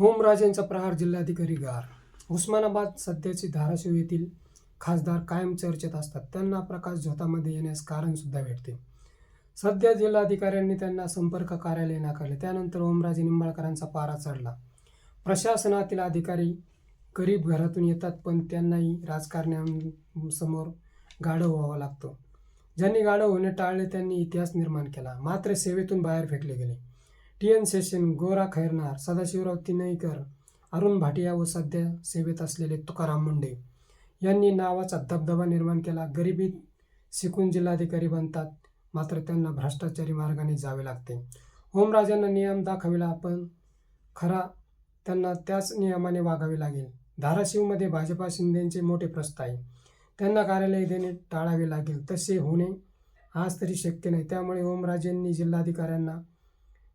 होमराजेंचा प्रहार जिल्हाधिकारी गार. उस्मानाबाद सध्याचे धाराशिव येथील खासदार कायम चर्चेत असतात. त्यांना प्रकाश झोतामध्ये येण्यास कारणसुद्धा भेटते. सध्या जिल्हाधिकाऱ्यांनी त्यांना संपर्क कार्यालय नाकारले. त्यानंतर ओमराजे निंबाळकरांचा पारा चढला. प्रशासनातील अधिकारी गरीब घरातून येतात पण त्यांनाही राजकारण्यांसमोर गाढव व्हावं लागतं. ज्यांनी गाढव होणे टाळले त्यांनी इतिहास निर्माण केला. मात्र सेवेतून बाहेर फेकले गेले. टी एन सेशन गोरा खैरनार सदाशिवराव तिनईकर अरुण भाटिया व सध्या सेवेत असलेले तुकाराम मुंडे यांनी नावाचा दबदबा निर्माण केला. गरिबीत शिकून जिल्हाधिकारी बनतात मात्र त्यांना भ्रष्टाचारी मार्गाने जावे लागते. होमराजांना नियम दाखविला पण खरा त्यांना त्याच नियमाने वागावे लागेल. धाराशिवमध्ये भाजपा शिंदेचे मोठे प्रस्ताव आहे त्यांना कार्यालय देणे टाळावे लागेल. तसे होणे आज तरी शक्य नाही. त्यामुळे ओमराजेंनी जिल्हाधिकाऱ्यांना